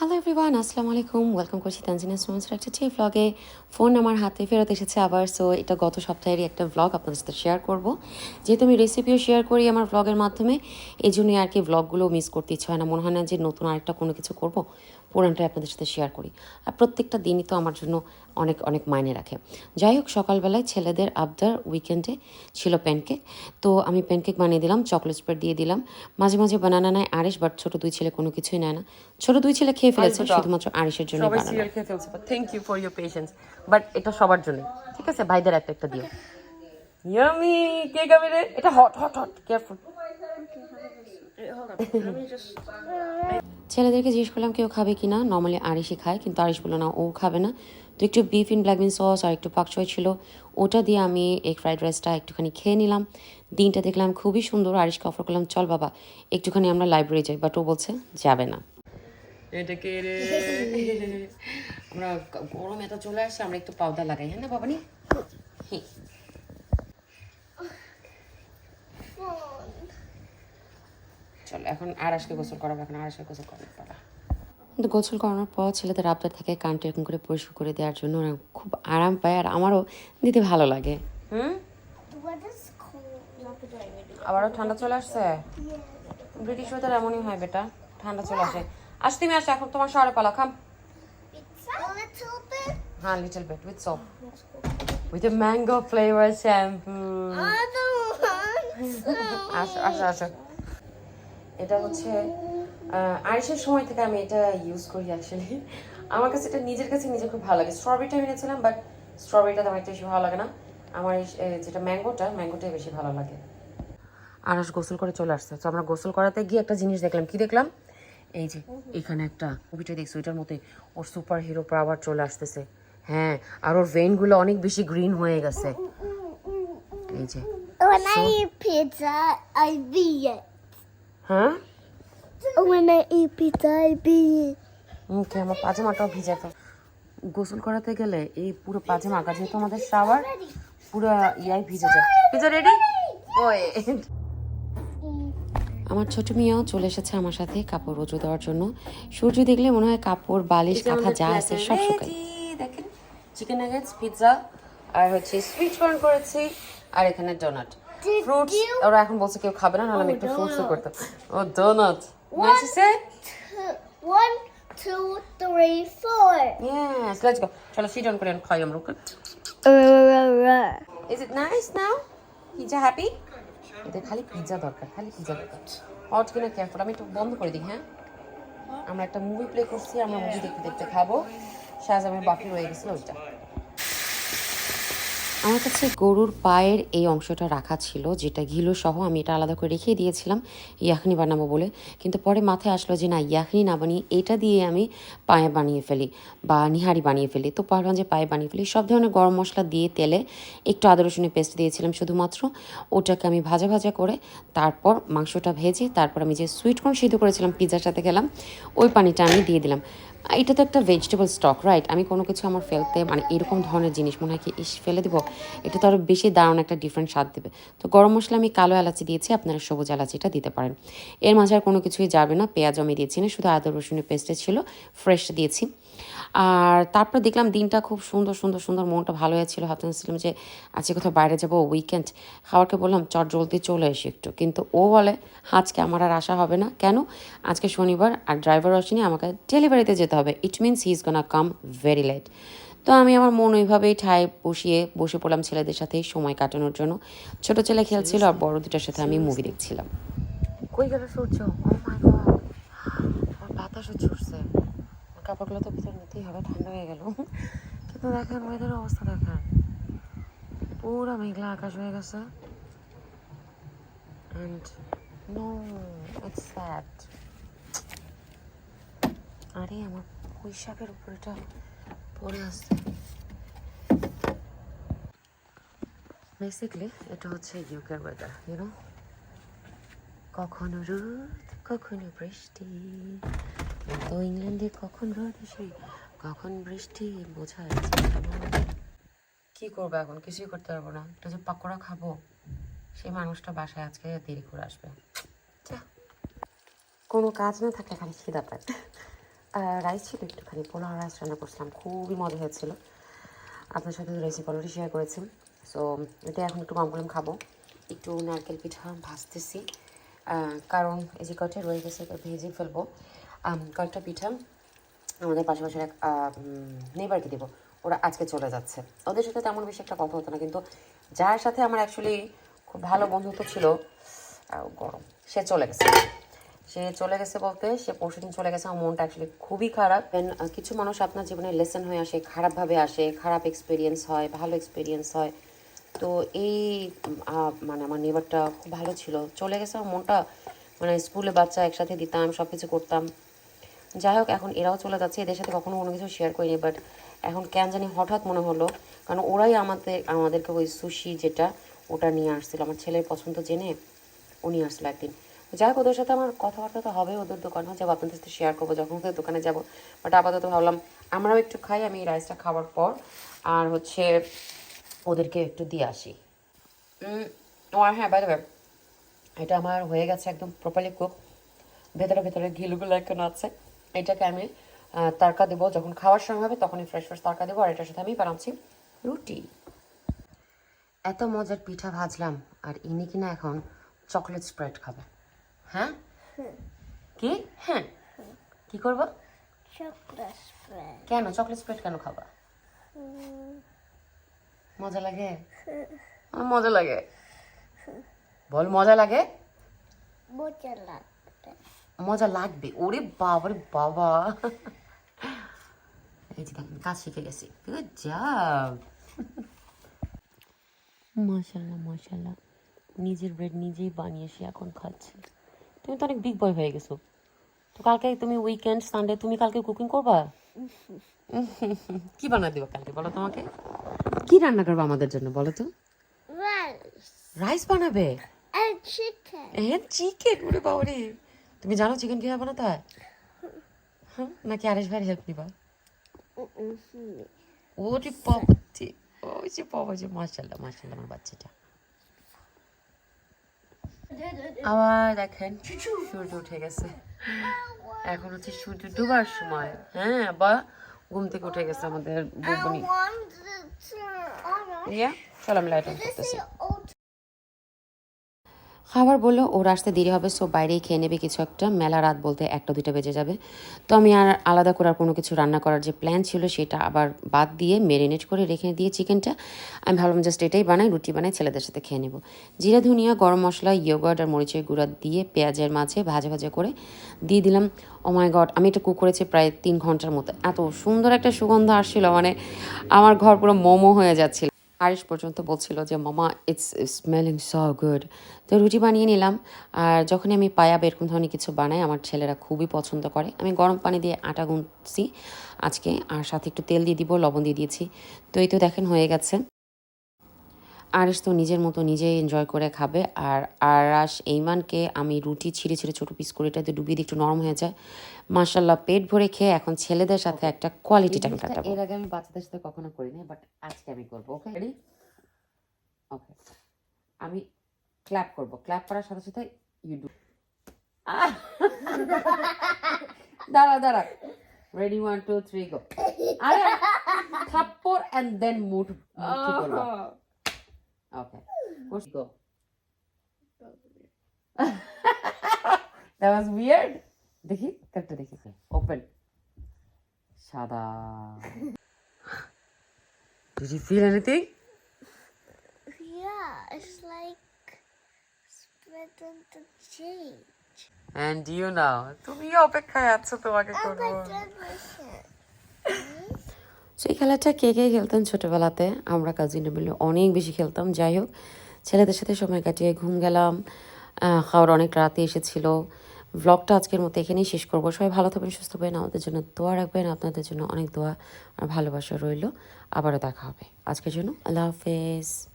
Hello everyone আসসালামু আলাইকুম welcome করছি তানজিনা সোমসের একটা চেয়ে ভ্লগে ফোন আমার হাতে ফেরত এসেছে আবার সো এটা গত সপ্তাহেরই একটা ভ্লগ আপনাদের সাথে শেয়ার করব। যেহেতু আমি রেসিপিও শেয়ার করি আমার ভ্লগের মাধ্যমে, এই জন্যই আর কি ভ্লগগুলো মিস করতে ইচ্ছে হয় না। মনে হয় না যে নতুন আরেকটা কোনো কিছু করব। পুরানটাই আপনাদের সাথে শেয়ার করি। আর প্রত্যেকটা দিনই তো আমার জন্য অনেক অনেক মাইনে রাখে। যাই হোক সকালবেলায় ছেলেদের আবদার উইকেন্ডে ছিল প্যানকেক তো আমি প্যানকেক বানিয়ে দিলাম চকলেট স্প্রেড দিয়ে দিলাম। মাঝে মাঝে বানানা নেয় আড়িশ বাট ছোট দুই ছেলে কোনো কিছুই নেয় না। ছোট দুই ছেলে খেয়ে ফেলেছে শুধুমাত্র আড়িশের জন্য সবাই বানানো। সিরিয়াল খেয়ে ফেলছে thank you for your patience but এটা সবার জন্য ঠিক আছে? ভাইদের একটা একটা দিও। ইয়ামি কে খাবে রে এটা হট হট হট কেয়ারফুল ছেলেদেরকে জিজ্ঞেস করলাম কেউ খাবে কি না? নর্মালি আড়িশই খায় কিন্তু আড়িশ বলল না ও খাবে না। তো একটু beef in black bean sauce আর একটু পাকচয় ছিল ওটা দিয়ে আমি এই ফ্রাইড রাইসটা একটুখানি খেয়ে নিলাম। দিনটা দেখলাম খুবই সুন্দর আড়িশকে অফার করলাম চল বাবা একটুখানি আমরা লাইব্রেরি যাই। বাট ও বলছে যাবে না। এটা কে রে? আমরা গরম এত চলে আসছে আমরা একটু পাউডার লাগাই হ্যাঁ না বাবানি? চল এখন আড়াইশকে গোসল করাবো এখন আড়াইশকে গোসল করাবো পালা কিন্তু গোসল করানোর পর ছেলেদের আবদার থাকে কানটা এরকম করে পরিষ্কার করে দেওয়ার জন্য ওরা খুব আরাম পায় আর আমারও দিতে ভালো লাগে। হুম? আবারও ঠান্ডা চলে আসছে? ব্রিটিশ ওয়েদার এমনই হয় বেটা ঠান্ডা চলে আসে। আস তুমি আসো এখন তোমার শহরে পালা খাম. হ্যাঁ little bit with soap with a mango flavour shampoo আসো আসো আসো। এটা হচ্ছে আড়িশের সময় থেকে আমি এটা ইউজ করি অ্যাকচুয়ালি আমার কাছে এটা নিজের কাছে নিজে খুব ভালো লাগে। স্ট্রবেরিটা এনেছিলাম বাট স্ট্রবেরিটা তেমন একটা বেশি ভালো লাগে না। আমার যেটা ম্যাঙ্গোটা ম্যাঙ্গোটাই বেশি ভালো লাগে। আড়াস গোসল করে চলে আসছে। তো আমরা গোসল করাতে গিয়ে একটা জিনিস দেখলাম। কি দেখলাম? এই যে এখানে একটা মুভিটা দেখছ? এটার মধ্যে ওর সুপার হিরো আবার চলে আসতেছে। হ্যাঁ আর ওর ভেইনগুলো অনেক বেশি গ্রিন হয়ে গেছে। এই যে When I eat pizza, I beat it. হ্যাঁ? Pizza, I beat মুখে আমার পাজামাটাও ভিজে তো গোসল করাতে গেলে এই পুরো পাজামা আঁকা যেহেতু আমাদের শাওয়ার পুরো ইয়াই ভিজে যায়। পিজা রেডি ওই আমার ছোট মেয়েও চলে এসেছে আমার সাথে কাপড় রোজু দেওয়ার জন্য। সূর্য দেখলে মনে হয় কাপড় বালিশ কাঁথা যা আছে সব শুকায়। দেখেন চিকেন নাগেটস পিৎজা আর হচ্ছে সুইট কর্ন করেছি আর এখানে ডোনাট ফ্রুটস ওরা এখন বলছে কেউ খাবে না নাহলে আমি একটু ফ্রুটস করতাম। ও ডোনাট নাইস সে Two, one, two, three, four. Yes let's go চলো সিট অন করে খাই আমরা okay. Is it nice now pizza happy এদের খালি পিজা দরকার খালি পিজা দরকার। হট কিনা কেয়ারফুল আমি একটু বন্ধ করে দিই হ্যাঁ? আমরা একটা মুভি প্লে করছি আমরা মুভি দেখতে দেখতে খাব। শাহজামের বাকি রয়ে গেছিল ওইটা। আমার কাছে গরুর পায়ের এই অংশটা রাখা ছিল, যেটা ঘিলো সহ আমি এটা আলাদা করে রেখে দিয়েছিলাম, ইয়াখনি বানাবো বলে। কিন্তু পরে মাথায় আসলো যে না, ইয়াখনি না বানিয়ে এটা দিয়ে আমি পায়ে বানিয়ে ফেলি বা নিহারি বানিয়ে ফেলি। তো ভাবলাম যে পায়ে বানিয়ে ফেলি। সব ধরনের গরম মশলা দিয়ে তেলে একটু আদা, রসুনের পেস্ট দিয়েছিলাম শুধুমাত্র। ওটাকে আমি ভাজা ভাজা করে তারপর মাংসটা ভেজে তারপর আমি যে সুইট কর্ন সিদ্ধ করেছিলাম পিৎজার সাথে গেলাম ওই পানিটা আমি দিয়ে দিলাম। এটা তো একটা ভেজিটেবল স্টক রাইট আমি কোনো কিছু আমার ফেলতে মানে এরকম ধরনের জিনিস মনে হয় কি, ইস, ফেলে দেবো? এটা তো আরও বেশি দারুণ একটা ডিফারেন্ট স্বাদ দেবে। তো গরম মশলা আমি কালো এলাচি দিয়েছি, আপনারা সবুজ এলাচিটা দিতে পারেন। এর মাঝে আর কোনো কিছুই যাবে না পেঁয়াজ আমি দিয়েছি না, শুধু আদা, রসুনের পেস্টে ছিল ফ্রেশ দিয়েছি। আর তারপর দেখলাম দিনটা খুব সুন্দর সুন্দর সুন্দর, মনটা ভালো হয়েছিল। ভাবতেছিলাম যে আজকে কোথাও বাইরে যাব উইকেন্ড খাবারকে বললাম, চট, জলদি চলে এসে একটু। কিন্তু ও বলে, আজকে আমার আর আসা হবে না। কেন? আজকে শনিবার আর ড্রাইভার আসেনি, আমাকে ডেলিভারিতে যেতে হবে। It means he is gonna come very late তো আমি আমার মন ওইভাবেই ঠায় বসিয়ে, বসে পড়লাম ছেলেদের সাথে সময় কাটানোর জন্য। ছোট ছেলে খেলছিল আর বড় দুটার সাথে আমি মুভি দেখছিলাম। কই গেল সূর্য? আমার বাতাসও ছুটছে। কাপড়গুলো তো ভিতরে নিতেই হবে, ঠান্ডা হয়ে গেল। কিন্তু দেখেন ওয়েদারের অবস্থা দেখেন। পুরো মেঘলা আকাশ হয়ে গেছে। অ্যান্ড নো ইটস স্যাড আরে, আমার পুঁই উপরটা পড়ে আসছে বেসিকলি এটা হচ্ছে ইউকের ওয়েদার ইউনো কখনো রোদ, কখনো বৃষ্টি। তো ইংল্যান্ডে কখন রোদ আসে, কখন বৃষ্টি বোঝা যাচ্ছে কি করব এখন? কিছুই করতে পারব না। একটু যে পাকোড়া খাব, সেই মানুষটা বাসায় আজকে দেরি করে আসবে। কোনো কাজ না থাকলে খালি খিদা পায়। রাইস ছিল, একটুখানি পোলাও রাইস রান্না করছিলাম। খুবই মজা হয়েছিল। আপনার সাথে রেসিপি অলরেডি শেয়ার করেছি। সো এটা এখন একটু গরম খাব। একটু নারকেল পিঠা ভাজতেছি। কারণ এই যে কয়টা রয়ে গেছে ভেজে ফেলব। কয়েকটা পিঠা আমাদের পাশাপাশি এক নেইবারকে দেবো। ওরা আজকে চলে যাচ্ছে। ওদের সাথে তেমন বেশি একটা কথা হতো না, কিন্তু যার সাথে আমার অ্যাকচুয়ালি খুব ভালো বন্ধুত্ব ছিল গরম। সে চলে গেছে। সে চলে গেছে বলতে, সে পরশুদিন চলে গেছে, আমার মনটা অ্যাকচুয়ালি খুবই খারাপ। কিছু মানুষ আপনার জীবনে লেসন হয়ে আসে, খারাপভাবে আসে, খারাপ এক্সপিরিয়েন্স হয়, ভালো এক্সপিরিয়েন্স হয়। তো এই মানে আমার নেবারটা খুব ভালো ছিল। চলে গেছে, আমার মনটা মানে স্কুলে বাচ্চা একসাথে দিতাম সব কিছু করতাম। যাই হোক, এখন এরাও চলে যাচ্ছে, এদের সাথে কখনো কোনো কিছু শেয়ার করিনি বাট এখন কেন জানি হঠাৎ মনে হলো, কারণ ওরাই আমাদের, আমাদেরকে ওই সুশি যেটা, ওটা নিয়ে আসছিল। আমার ছেলের পছন্দ জেনে উনি আসলো একদিন। যাই হোক ওদের সাথে আমার কথাবার্তা তো হবে, ওদের দোকানেও যাব, আপনাদের সাথে শেয়ার করব, যখন ওদের দোকানে যাব। বাট আপাতত ভাবলাম, আমরাও একটু খাই, আমি রাইসটা খাওয়ার পর। আর হচ্ছে, ওদেরকে একটু দিয়ে আসি। আর হ্যাঁ বাই এটা আমার হয়ে গেছে একদম প্রপারলি কুক ভেতরে ভেতরে ঘিলগুলো এখন আছে। এটাকে আমি তারকা দেবো। যখন খাওয়ার সময় হবে, তখনই ফ্রেশ ফ্রেশ তারকা দেবো। আর এটার সাথে আমি বানাচ্ছি রুটি। এত মজার পিঠা ভাজলাম, আর ইনি কিনা এখন চকলেট স্প্রেড খাবে। হ্যাঁ? কি? হ্যাঁ। কি করব? spread. কেন? চকলেট স্প্রেড কেন খাবা? মজা লাগে? আমার মজা লাগে। বল মজা লাগে? Mucha latte. মজা লাগবে। ওরে বাবারে বাবা। এই যে দেখেন কাজ শিখে গেছি। গুড জব মাশাল্লাহ মাশাল্লাহ নিজের ব্রেড নিজেই বানিয়ে সে এখন খাচ্ছে। তুমি তো অনেক বিগ বয় হয়ে গেছো। তো কালকে তুমি উইকেন্ড সানডে তুমি কালকে কুকিং করবা? কি বানা দিবা কালকে বলো তোমাকে? কি রান্না করব আমাদের জন্য বলো তো? রাইস বানাবে? হ্যাঁ চিকেন ওরে বাবারে। তুমি জানো চিকেন কীভাবে বানাতে হয়? হ্যাঁ নাকি আরেশ ভাইয়ের হেল্প নিবা? ওরে বাবা ওই যে বাবা যে মাশাল্লাহ মাশাল্লাহ আমার বাচ্চাটা। আবার দেখেন সূর্য উঠে গেছে। এখন হচ্ছে সূর্য ডুবার সময়। হ্যাঁ বা ঘুম থেকে উঠে গেছে আমাদের বুবনি চলো আমি লাইট অন করতেছি। খাবার বলল, ওর আসতে দেরি হবে সো বাইরেই খেয়ে নেবে কিছু একটা। মেলা রাত বলতে একটা দুইটা বেজে যাবে। তো আমি আর আলাদা করে আর কোনো কিছু রান্না করার যে প্ল্যান ছিল, সেটা আবার বাদ দিয়ে মেরিনেট করে রেখে দিয়ে চিকেনটা, আমি ভাবলাম জাস্ট এটাই বানাই, রুটি বানাই, ছেলেদের সাথে খেয়ে নেব। জিরা, ধনিয়া, গরম মশলা ইয়োগার্ট আর মরিচের গুঁড়া দিয়ে পেঁয়াজের মাঝে ভাজা ভাজা করে দিয়ে দিলাম। ও মাই গড আমি এটা কুক করেছি প্রায় তিন ঘণ্টার মতো। এত সুন্দর একটা সুগন্ধ আসছিল মানে আমার ঘর পুরো মোমো হয়ে যাচ্ছিল। আরিশ পর্যন্ত বলছিল যে, মামা ইটস স্মেলিং স গুড তো রুটি বানিয়ে নিলাম। আর যখনই আমি পায়াব এরকম ধরনের কিছু বানাই, আমার ছেলেরা খুবই পছন্দ করে। আমি গরম পানি দিয়ে আটা গুনছি আজকে। আর সাথে একটু তেল দিয়ে দিব, লবণ দিয়ে দিয়েছি। তো এই তো দেখেন হয়ে গেছে। আরিশ তো নিজের মতো নিজেই এনজয় করে খাবে। আর আরাস এইমানকে আমি রুটি ছিঁড়ে ছিঁড়ে ছোটো পিস করে এটাতে ডুবিয়ে দিই একটু নরম হয়ে যায়। মার্শাল্লাহ পেট ভরে খেয়ে এখন ছেলেদের সাথে একটা কোয়ালিটি টাইম কাটাবো। এর আগে আমি বাচ্চাদের সাথে কখনো করিনি বাট আজকে আমি করব ওকে রেডি ওকে আমি ক্ল্যাপ করব। ক্ল্যাপ করার সাথে সাথে ইউ ডু দাঁড়া দাঁড়া। Ready one two three go আরে থাপ্পড় এন্ড দেন মুড করবা। Okay push go that was weird দেখি কাটটা দেখি ওপেন সাদা Did you feel anything? Yeah, it's like spread on the change. And you know, তুমি অপেক্ষায় আছো তোমাকে Oh করবো সো এই খেলাটা কে কে খেলতেন ছোটোবেলাতে? আমরা কাজিনে মিলে অনেক বেশি খেলতাম। যাই হোক, ছেলেদের সাথে সময় কাটিয়ে ঘুম গেলাম। খাওয়ার অনেক রাতে এসেছিল। ব্লগটা আজকের মতো এখানেই শেষ করব। সবাই ভালো থাকবেন, সুস্থ থাকবেন। আমাদের জন্য দোয়া রাখবেন। আপনাদের জন্য অনেক দোয়া আর ভালোবাসা রইল। আবারও দেখা হবে। আজকের জন্য আল্লাহ হাফেজ।